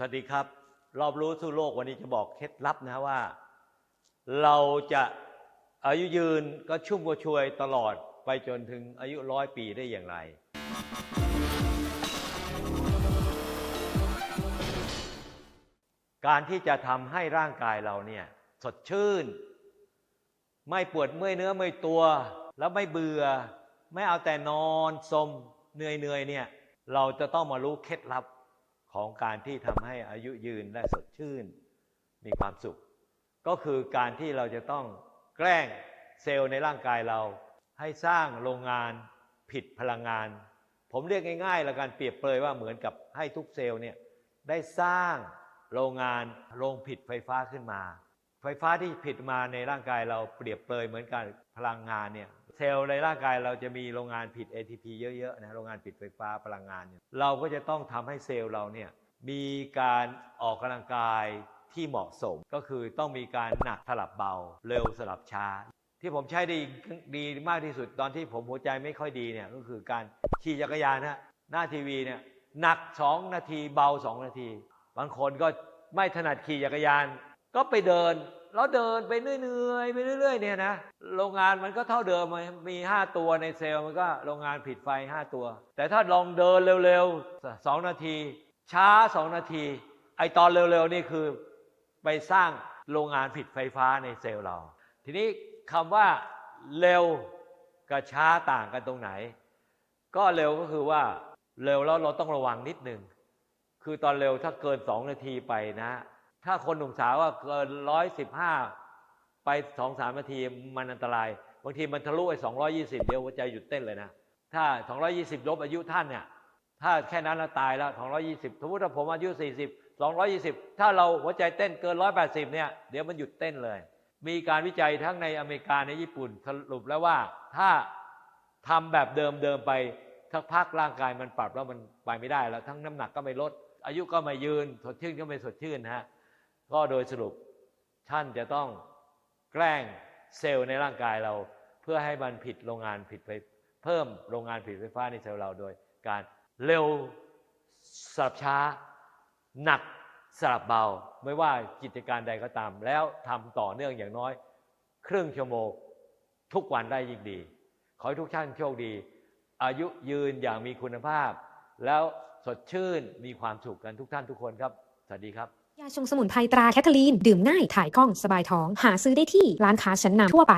สวัสดีครับ รอบรู้สู่โลกวันนี้จะบอกเคล็ดลับนะว่า เราจะอายุยืนก็ชุ่มกระชวยตลอดไปจนถึงอายุร้อยปีได้อย่างไร การที่จะทำให้ร่างกายเราเนี่ยสดชื่น ไม่ปวดเมื่อยเนื้อเมื่อยตัว แล้วไม่เบื่อ ไม่เอาแต่นอนสมเหนื่อยเนื่อยๆเนี่ย เราจะต้องมารู้เคล็ดลับ ของการที่ทำให้อายุยืนและสดชื่น มีความสุข ก็คือการที่เราจะต้องแกล้งเซลล์ในร่างกายเรา ให้สร้างโรงงานผิดพลังงาน ผมเรียกง่ายๆล้วกันเปรียบเปรยว่าเหมือนกับให้ทุกเซลล์เนี่ยได้สร้างโรงงานโรงผิดไฟฟ้าขึ้นมา ไฟฟ้าที่ผิดมาในร่างกายเราเปรียบเปรยเหมือนกันพลังงานเนี่ย เซลล์ในร่างกายเราจะมีโรงงานผิด ATP เยอะๆนะโรงงานผิดไฟฟ้าพลังงานเนี่ยเราก็จะต้องทำให้เซลล์เราเนี่ยมีการออกกำลังกายที่เหมาะสมก็คือต้องมีการหนักสลับเบา เร็วสลับช้า ที่ผมใช้ดีดีมากที่สุดตอนที่ผมหัวใจไม่ค่อยดีเนี่ยก็คือการขี่จักรยานฮะหน้าทีวีเนี่ยหนัก 2 นาทีเบา 2 นาที บางคนก็ไม่ถนัดขี่จักรยาน ก็ไปเดินแล้วเดินไปเรื่อยๆไปเรื่อยๆเนี่ยนะโรงงานมันก็เท่าเดิมมี 5 ตัวในเซลล์มันก็โรงงานผิดไฟ 5 ตัว แต่ถ้าลองเดินเร็วๆ2นาที ช้า2นาที ไอตอนเร็วๆนี่คือไปสร้างโรงงานผิดไฟฟ้าในเซลล์เรา ทีนี้คำว่าเร็วกับช้าต่างกันตรงไหน ก็เร็วก็คือว่าเร็วแล้วเราต้องระวังนิดนึงคือตอนเร็วถ้าเกิน2นาทีไปนะ ถ้าคนหนุ่มสาวว่าเกิน115ไป2องสามนาทีมันอันตราย บางทีมันทะลุไอ้220เดียวหัวใจหยุดเต้นเลยนะ ถ้า220ลบอายุท่านเนี่ย ถ้าแค่นั้นแล้วตายแล้ว220สมมติถ้าผมอายุ40 220ถ้าเราหัวใจเต้นเกิน180เนี่ย เดี๋ยวมันหยุดเต้นเลย มีการวิจัยทั้งในอเมริกาในญี่ปุ่นสรุปแล้วว่าถ้าทำแบบเดิมๆไปสักพักร่างกายมันปรับแล้วมันไปไม่ได้แล้วทั้งน้ำหนักก็ไม่ลด อายุก็ไม่ยืนสดชื่นก็ไม่สดชื่นนะฮะ ก็โดยสรุปท่านจะต้องแกล้งเซลล์ในร่างกายเรา เพื่อให้มันผิดโรงงานผิดไฟเพิ่มโรงงานผิดไฟฟ้าในเซลล์เราโดย การเร็วสลับช้า หนักสลับเบา ไม่ว่ากิจการใดก็ตาม แล้วทำต่อเนื่องอย่างน้อย ครึ่งชั่วโมงทุกวันได้ยิ่งดี ขอให้ทุกท่านโชคดี อายุยืนอย่างมีคุณภาพ แล้วสดชื่นมีความสุขกันทุกท่านทุกคนครับ สวัสดีครับ ยาชงสมุนไพรตราแคทเธอรีน ดื่มง่าย ถ่ายคล่อง สบายท้อง หาซื้อได้ที่ร้านค้าชั้นนำทั่วไป